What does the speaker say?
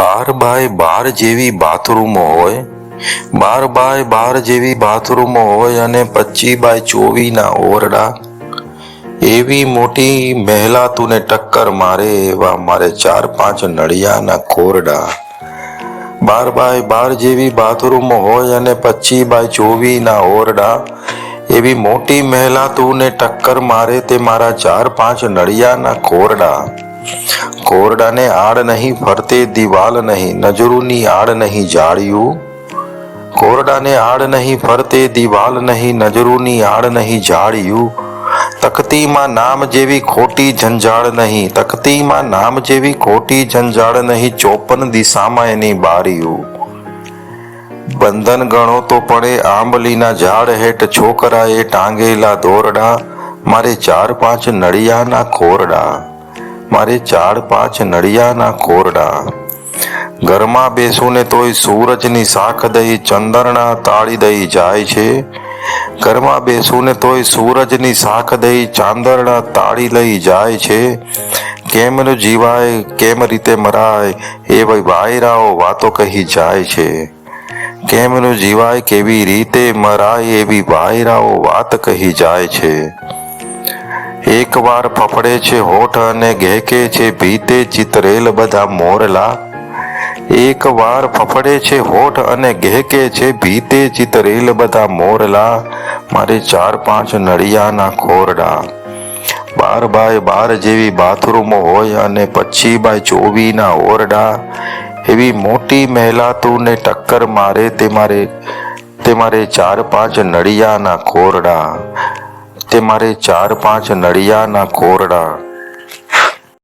બાર by બાર જેવી બાથરૂમો હોય, બાર by બાર જેવી બાથરૂમો હોય અને પચીસ બાય ચોવીસના ઓરડા, એવી મોટી મહેલાતુને ટક્કર મારે એવા મારે ચાર પાંચ નળિયાના ખોરડા. બાર બાય બાર જેવી બાથરૂમો હોય અને પચીસ બાય ચોવીસના ઓરડા, એવી મોટી મહેલાતુને ટક્કર મારે તે મારા ચાર પાંચ નળિયાના ખોરડા. કોરડાને આડ નહીં ફરતે દિવાલ નહીં, નજરોની આડ નહીં જાળિયું? કોરડાને આડ નહીં ફરતે દિવાલ નહીં, નજરોની આડ નહીં જાળિયું? તકતીમાં નામ જેવી ખોટી ઝંઝાળ નહીં, તકતીમાં નામ જેવી ખોટી ઝંઝાળ નહીં, ચોપન દિશામાં એની બારીયું. બંધન ગણો તો પડે આંબલીના ઝાડ હેઠ, છોકરાએ ટાંગેલા દોરડા, મારે ચાર પાંચ નળિયાના ખોરડા. મારે ચાર પાંચ નળિયાના કોરડા. ઘરમાં બેસું ને તોય સૂરજની શાખ દઈ ચંદરણા તાળી દઈ જાય છે. ઘરમાં બેસું ને તોય સૂરજની શાખ દઈ ચાંદરણા તાળી લઈ જાય છે. કેમનું જીવાય, કેમ રીતે મરાય, એ ભાઈ વાયરાઓ વાતો કહી જાય છે. કેમનું જીવાય, કેવી રીતે મરાય, એવી વાયરાઓ વાત કહી જાય છે. એક વાર ફફડે છે હોઠ અને ઘેકે છે ભીતે ચિતરેલ બધા મોરલા. એક વાર ફફડે છે હોઠ અને ઘેકે છે ભીતે ચિતરેલ બધા મોરલા. મારે ચાર પાંચ નળિયાના ખોરડા. બાર બાય બાર જેવી બાથરૂમો હોય અને પચી બાય ચોવીના ઓરડા. એવી મોટી મહેલાતુને ટક્કર મારે તે મારે તે મારે ચાર પાંચ નળિયાના ખોરડા. તે મારે ચાર પાંચ નળિયાના ખોરડા